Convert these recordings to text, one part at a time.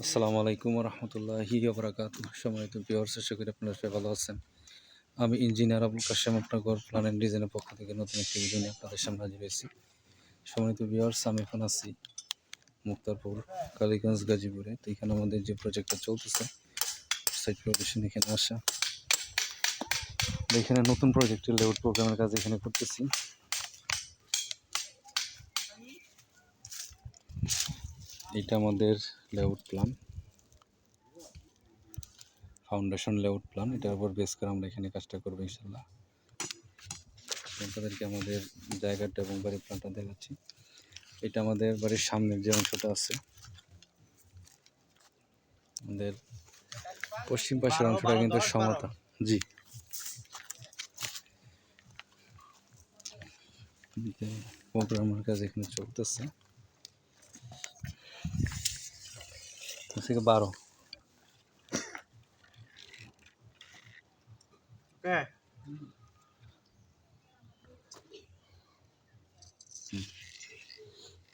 আসসালামু আলাইকুম রহমতুল্লাহি বরাকাত সম্মানিত ভিউয়ার্স আশা করি আপনারা সবাই ভালো আছেন। আমি ইঞ্জিনিয়ার আবুল কাশেম, আপনার ঘর প্ল্যান অ্যান্ড ডিজাইনের পক্ষ থেকে নতুন একটি ভিডিও নিয়ে আপনাদের সামনে হাজির হয়েছি। সম্মানিত ভিউয়ার্স আমি এখন আছি মুক্তারপুর, কালীগঞ্জ, গাজীপুরে। তো এখানে আমাদের যে প্রজেক্টটা চলতেছে সাইট এখানে আসা। এখানে নতুন প্রজেক্টের লেআউট প্রোগ্রামের কাজ এখানে করতেছি। এটা আমাদের layout plan foundation layout plan এটার উপর বেস করে আমরা এখানে কাজটা করব ইনশাল্লাহ আপনাদেরকে আমাদের জায়গাটা এবং বাড়ির প্ল্যানটা দেখাচ্ছি। এটা আমাদের বাড়ির সামনের যে অংশটা আছে, আমাদের পশ্চিম পাশের অংশটা কিন্তু সমতা। জি। কাজ এখানে চলতেছে। থেকে বারো। হ্যাঁ।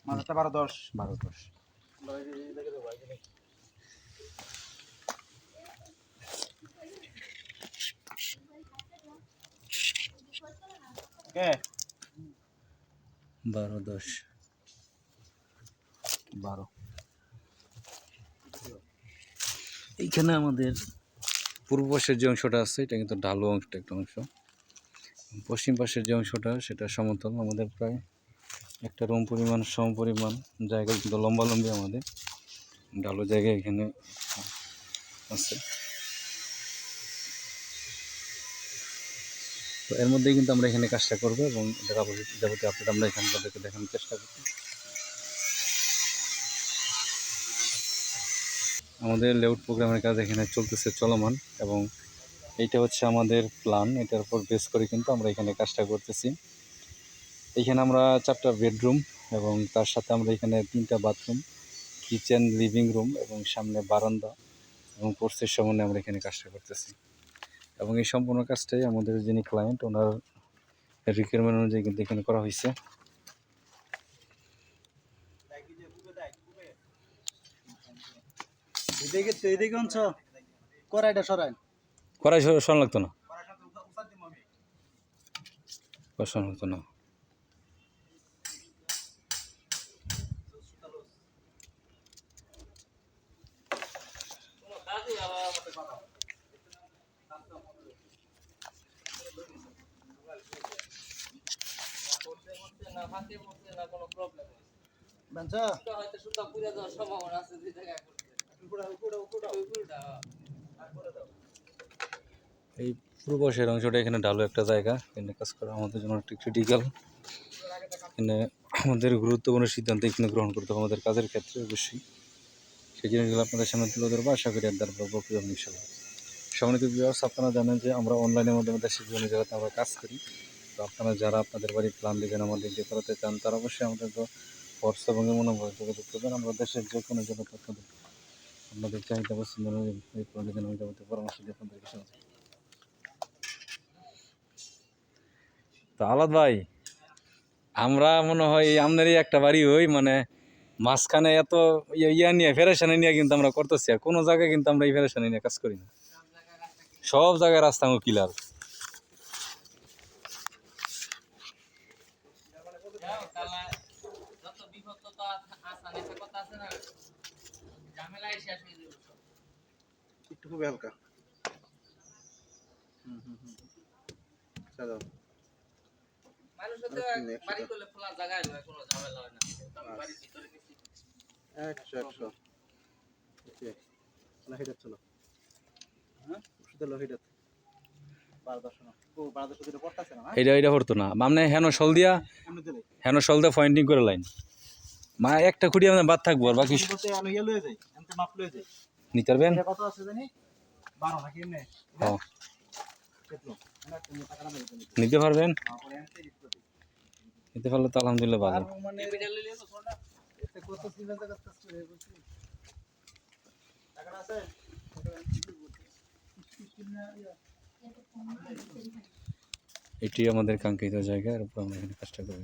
মাথাটা বারো দশ। বারো দশ। বারো দশ। বারো। এইখানে আমাদের পূর্ব পাশের যে অংশটা আছে, এটা কিন্তু ঢালু অংশটা একটা অংশ। পশ্চিম পাশের যে অংশটা, সেটা সমতল, আমাদের প্রায় একটা রুম পরিমাণ, সম পরিমাণ জায়গা কিন্তু লম্বালম্বি আমাদের। ঢালু জায়গা এখানে আছে। তো এর মধ্যেই কিন্তু আমরা এখানে কাজটা করব এবং যাবতীয় আপডেট আমরা এখানে তাদেরকে দেখানোর চেষ্টা করব। আমাদের লেআউট প্রোগ্রামের কাজ এখানে চলতেছে চলমান এবং এইটা হচ্ছে আমাদের প্ল্যান এটার উপর বেস করে কিন্তু আমরা এখানে কাজটা করতেছি। এখানে আমরা চারটা বেডরুম এবং তার সাথে আমরা এখানে তিনটা বাথরুম কিচেন লিভিং রুম এবং সামনে বারান্দা এবং পোর্সের সামনে আমরা এখানে কাজটা করতেছি। এবং এই সম্পূর্ণ কাজটাই আমাদের যিনি ক্লায়েন্ট ওনার রিকোয়ারমেন্ট অনুযায়ী কিন্তু এখানে করা হয়েছে। এদিকে তো এদিকে অঞ্চ কড়াইটা সরাই করাই শোন লাগতো না? শোন লাগতো না। বাঞ্চ? এই পূর্ব পাশের অংশটা এখানে ঢালু একটা জায়গা। এখানে কাজ করা আমাদের জন্য একটি ক্রিটিক্যাল এখানে আমাদের গুরুত্বপূর্ণ সিদ্ধান্ত এখানে গ্রহণ করতে হবে আমাদের কাজের ক্ষেত্রে অবশ্যই। সেই জিনিসগুলো আপনাদের সামনে তুলে ধরবো, আশা করি আর দ্বারা বক্তব্য ইনশাল্লাহ সম্মানিত বিভার্স আপনারা জানেন যে আমরা অনলাইনের মাধ্যমে দেশের বিভিন্ন জায়গাতে আমরা কাজ করি। তো আপনারা যারা আপনাদের বাড়ির প্ল্যান ডিজাইন আমাদের দিয়ে করাতে চান, তারা অবশ্যই আমাদের তো হোয়াটসঅ্যাপ এবং নম্বরে যোগাযোগ করবেন। আমরা দেশের যে কোনো জায়গাতে আপনাদের আপনাদের চাহিদা পছন্দ অনুযায়ী এই আমি যাবতীয় পরামর্শ দিয়ে আপনাদেরকে সাহায্য তো আলাদ ভাই আমরা মনে হয় এই আমনেরই একটা বাড়ি হই মানে মাঝখানে এত ইয়ে- ইয়া নিয়ে ফেরেশানি নিয়ে কিন্তু আমরা করতেছি আর কোনো জায়গায় কিন্তু আমরা এই ফেরেশানি নিয়ে কাজ করি না। সব জায়গায় রাস্তা কিলার একটু খুবই হালকা। হুম, হুম, হুম। চলো একশো একশো। ওকে। লাহিটা চলো হ্যাঁ? শুধু লাহিটা বারো দশ না ও বারো দশ দুটো পড়তেছে না হ্যাঁ এটা এটা হতো না। মানে হেন সল দিয়া হেন সল দিয়ে পয়েন্টিং করে লাইন মা একটা খুঁটি আমাদের বাদ থাকব আর বাকি ইয়ে নিতে পারবেন? নিতে পারবেন? করে নিতে পারলে তো আলহামদুলিল্লাহ ভালো। মানে এটি আমাদের কাঙ্ক্ষিত জায়গা এর উপর আমরা এখানে কাজটা করব